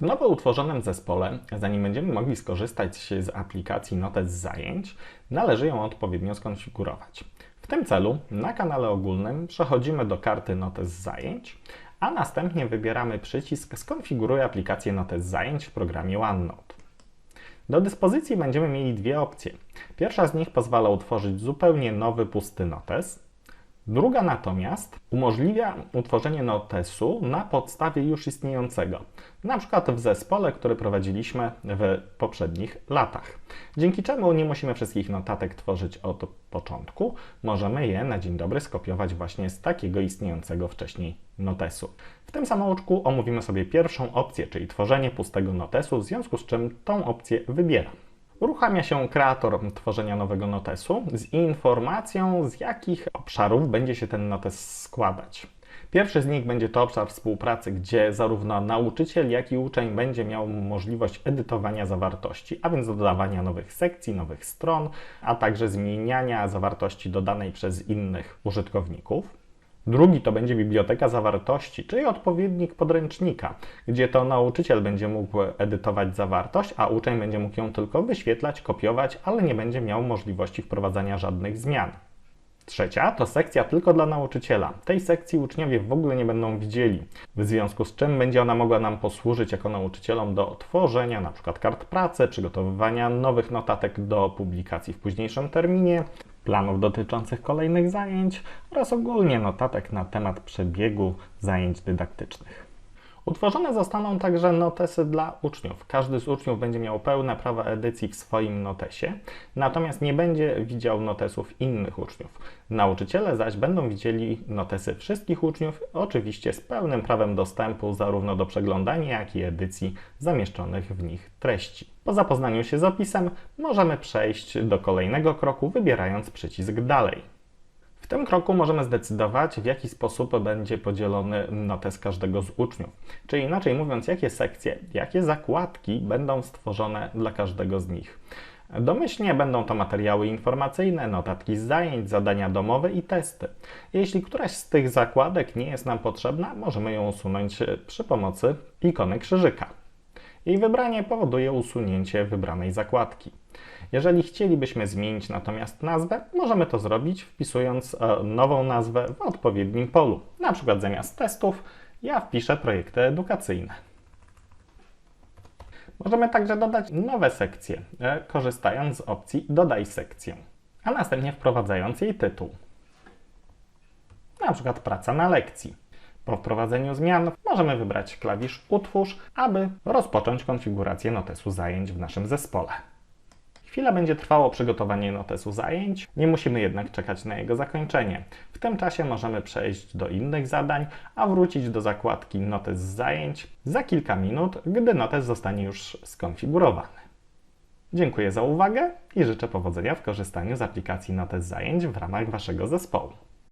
W nowo utworzonym zespole, zanim będziemy mogli skorzystać z aplikacji Notes Zajęć, należy ją odpowiednio skonfigurować. W tym celu na kanale ogólnym przechodzimy do karty Notes Zajęć, a następnie wybieramy przycisk Skonfiguruj aplikację Notes Zajęć w programie OneNote. Do dyspozycji będziemy mieli dwie opcje. Pierwsza z nich pozwala utworzyć zupełnie nowy pusty notes, Druga natomiast umożliwia utworzenie notesu na podstawie już istniejącego, na przykład w zespole, który prowadziliśmy w poprzednich latach. Dzięki czemu nie musimy wszystkich notatek tworzyć od początku, możemy je na dzień dobry skopiować właśnie z takiego istniejącego wcześniej notesu. W tym samouczku omówimy sobie pierwszą opcję, czyli tworzenie pustego notesu, w związku z czym tą opcję wybieram. Uruchamia się kreator tworzenia nowego notesu z informacją, z jakich obszarów będzie się ten notes składać. Pierwszy z nich będzie to obszar współpracy, gdzie zarówno nauczyciel, jak i uczeń będzie miał możliwość edytowania zawartości, a więc dodawania nowych sekcji, nowych stron, a także zmieniania zawartości dodanej przez innych użytkowników. Drugi to będzie biblioteka zawartości, czyli odpowiednik podręcznika, gdzie to nauczyciel będzie mógł edytować zawartość, a uczeń będzie mógł ją tylko wyświetlać, kopiować, ale nie będzie miał możliwości wprowadzania żadnych zmian. Trzecia to sekcja tylko dla nauczyciela. Tej sekcji uczniowie w ogóle nie będą widzieli, w związku z czym będzie ona mogła nam posłużyć jako nauczycielom do tworzenia np. kart pracy, przygotowywania nowych notatek do publikacji w późniejszym terminie, planów dotyczących kolejnych zajęć oraz ogólnie notatek na temat przebiegu zajęć dydaktycznych. Utworzone zostaną także notesy dla uczniów. Każdy z uczniów będzie miał pełne prawa edycji w swoim notesie, natomiast nie będzie widział notesów innych uczniów. Nauczyciele zaś będą widzieli notesy wszystkich uczniów, oczywiście z pełnym prawem dostępu zarówno do przeglądania, jak i edycji zamieszczonych w nich treści. Po zapoznaniu się z opisem możemy przejść do kolejnego kroku, wybierając przycisk Dalej. W tym kroku możemy zdecydować, w jaki sposób będzie podzielony notes każdego z uczniów. Czyli inaczej mówiąc, jakie sekcje, jakie zakładki będą stworzone dla każdego z nich. Domyślnie będą to materiały informacyjne, notatki z zajęć, zadania domowe i testy. Jeśli któraś z tych zakładek nie jest nam potrzebna, możemy ją usunąć przy pomocy ikony krzyżyka. Jej wybranie powoduje usunięcie wybranej zakładki. Jeżeli chcielibyśmy zmienić natomiast nazwę, możemy to zrobić wpisując e, nową nazwę w odpowiednim polu. Na przykład zamiast testów ja wpiszę projekty edukacyjne. Możemy także dodać nowe sekcje, e, korzystając z opcji Dodaj sekcję, a następnie wprowadzając jej tytuł. Na przykład praca na lekcji. Po wprowadzeniu zmian możemy wybrać klawisz Utwórz, aby rozpocząć konfigurację notesu zajęć w naszym zespole. Chwilę będzie trwało przygotowanie notesu zajęć, nie musimy jednak czekać na jego zakończenie. W tym czasie możemy przejść do innych zadań, a wrócić do zakładki notes zajęć za kilka minut, gdy notes zostanie już skonfigurowany. Dziękuję za uwagę i życzę powodzenia w korzystaniu z aplikacji Notes Zajęć w ramach Waszego zespołu.